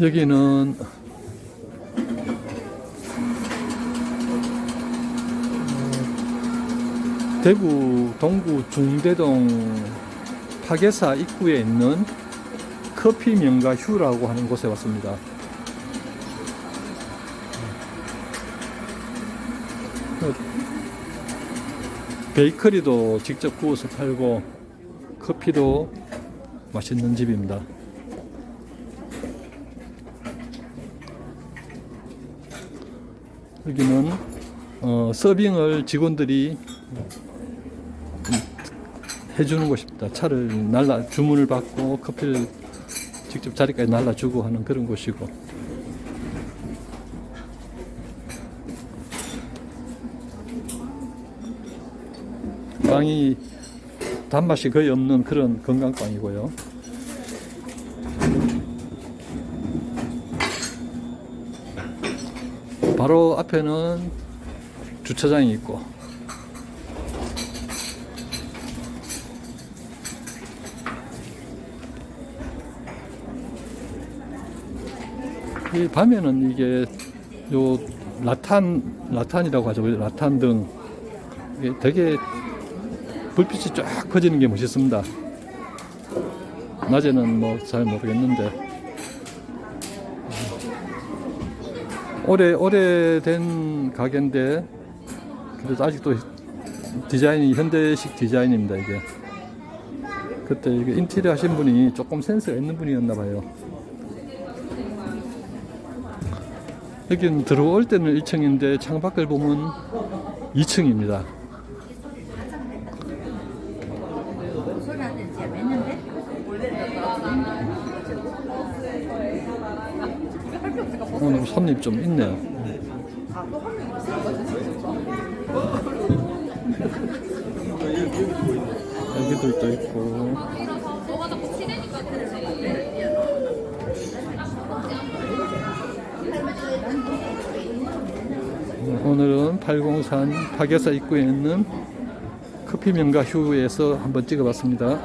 여기는 어, 대구 동구 중대동 파괴사 입구에 있는 커피 명가 휴라고 하는 곳에 왔습니다. 어, 베이커리도 직접 구워서 팔고 커피도 맛있는 집입니다. 여기는 어, 서빙을 직원들이 해주는 곳입니다. 차를 날라 주문을 받고 커피를 직접 자리까지 날라주고 하는 그런 곳이고 빵이 단맛이 거의 없는 그런 건강빵이고요. 바로 앞에는 주차장이 있고. 이 밤에는 이게 요 라탄 라탄이라고 하죠. 라탄 등. 되게 불빛이 쫙 퍼지는 게 멋있습니다. 낮에는 뭐 잘 모르겠는데 오래 오래된 가게인데 그래도 아직도 디자인이 현대식 디자인입니다 이게. 그때 이게 인테리어 하신 분이 조금 센스가 있는 분이었나 봐요. 여기는 들어올 때는 1층인데 창밖을 보면 2층입니다. 소리하는 재밌는데? 오늘 손님 좀 있네요. 애기들도 있고. 오늘은 803 파괴사 입구에 있는 커피 명가 휴에서 한번 찍어봤습니다.